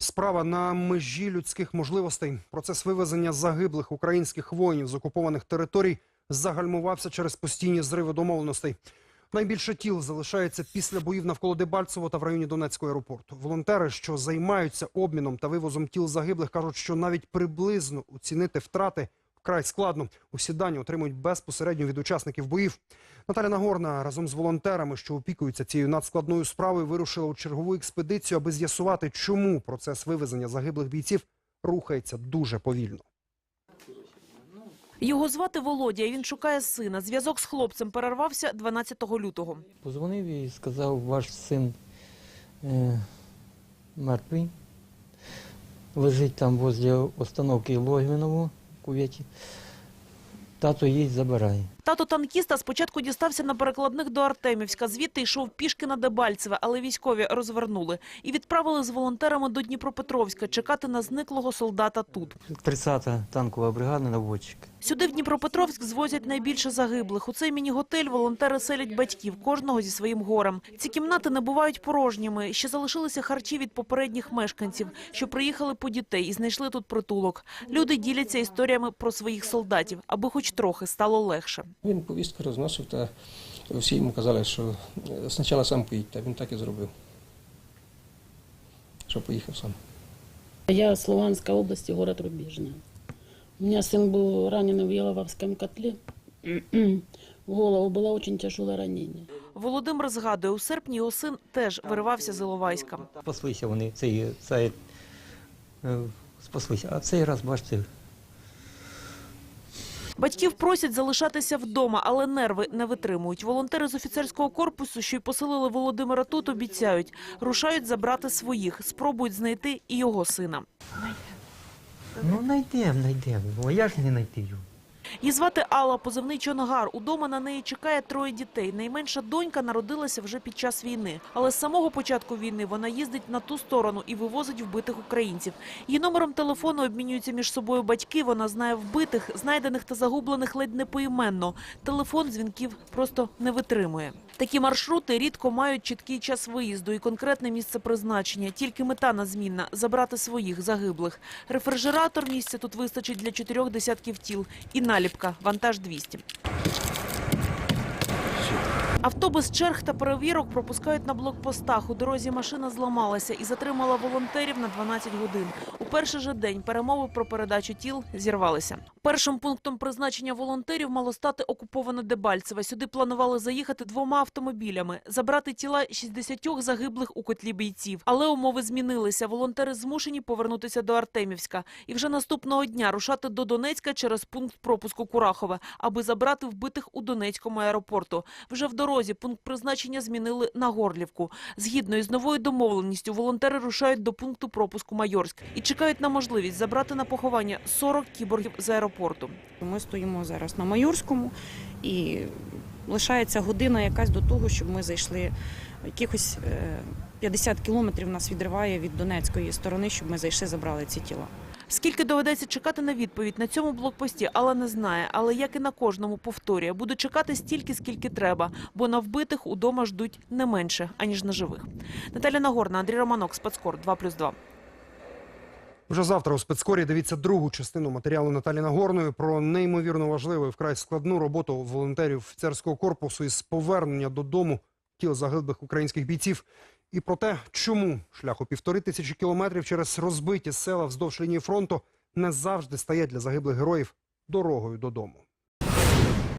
Справа на межі людських можливостей. Процес вивезення загиблих українських воїнів з окупованих територій загальмувався через постійні зриви домовленостей. Найбільше тіл залишається після боїв навколо Дебальцево та в районі Донецького аеропорту. Волонтери, що займаються обміном та вивозом тіл загиблих, кажуть, що навіть приблизно оцінити втрати вкрай складно. Усі дані отримують безпосередньо від учасників боїв. Наталя Нагорна разом з волонтерами, що опікуються цією надскладною справою, вирушила у чергову експедицію, аби з'ясувати, чому процес вивезення загиблих бійців рухається дуже повільно. Його звати Володя, і він шукає сина. Зв'язок з хлопцем перервався 12 лютого. Позвонив і сказав, ваш син е, мертвий. Лежить там возле остановки Логвиново в куветі. Тато їдь забирає. Тато танкіста спочатку дістався на перекладних до Артемівська, звідти йшов пішки на Дебальцеве, але військові розвернули. І відправили з волонтерами до Дніпропетровська чекати на зниклого солдата тут. 30-та танкова бригада наводчик. Сюди в Дніпропетровськ звозять найбільше загиблих. У цей міні-готель волонтери селять батьків, кожного зі своїм горем. Ці кімнати не бувають порожніми. Ще залишилися харчі від попередніх мешканців, що приїхали по дітей і знайшли тут притулок. Люди діляться історіями про своїх солдатів, аби хоч трохи стало легше. Він повістки розносив, та всі йому казали, що е, спочатку сам поїдь, та він так і зробив. Що поїхав сам. Я с Луганской области, город Рубежная. У меня сын был ранен в Еловавском котле. В голову было очень тяжелое ранение. Володимир згадує, у серпні його син теж виривався з Іловайська. Спаслися вони, цей, цей, е, спаслися. А цей раз, бачите, Батьків просять залишатися вдома, але нерви не витримують. Волонтери з офіцерського корпусу, що й поселили Володимира тут, обіцяють, рушають забрати своїх, спробують знайти і його сина. ну знайдемо, знайдемо. Я ж не знайти його. Її звати Алла, позивний Чонгар. Удома на неї чекає троє дітей. Найменша донька народилася вже під час війни. Але з самого початку війни вона їздить на ту сторону і вивозить вбитих українців. Її номером телефону обмінюються між собою батьки. Вона знає вбитих, знайдених та загублених ледь не поіменно. Телефон дзвінків просто не витримує. Такі маршрути рідко мають чіткий час виїзду і конкретне місце призначення. Тільки мета назмінна – забрати своїх загиблих. Рефрижератор місця тут вистачить для чотирьох десятків тіл. І наліпка «Вантаж 200». Автобус черг та перевірок пропускають на блокпостах. У дорозі машина зламалася і затримала волонтерів на 12 годин. Перший же день перемови про передачу тіл зірвалися. Першим пунктом призначення волонтерів мало стати окуповане Дебальцеве. Сюди планували заїхати двома автомобілями, забрати тіла 60 загиблих у котлі бійців. Але умови змінилися. Волонтери змушені повернутися до Артемівська і вже наступного дня рушати до Донецька через пункт пропуску Курахове, аби забрати вбитих у Донецькому аеропорту. Вже в дорозі пункт призначення змінили на Горлівку. Згідно із новою домовленістю, волонтери рушають до пункту пропуску Майорськ і чекають на можливість забрати на поховання 40 кіборгів з аеропорту. Ми стоїмо зараз на Майорському і лишається година якась до того, щоб ми зайшли якихось е, 50 кілометрів нас відриває від Донецької сторони, щоб ми зайшли, забрали ці тіла. Скільки доведеться чекати на відповідь на цьому блокпості, Алла не знає. Але як і на кожному повторює, буду чекати стільки, скільки треба, бо на вбитих удома ждуть не менше, аніж на живих. Наталя Нагорна, Андрій Романок, Спецкор 2+,2. Вже завтра у спецкорі дивіться другу частину матеріалу Наталі Нагорної про неймовірно важливу і вкрай складну роботу волонтерів офіцерського корпусу із повернення додому тіл загиблих українських бійців. І про те, чому шляху півтори тисячі кілометрів через розбиті села вздовж лінії фронту не завжди стає для загиблих героїв дорогою додому.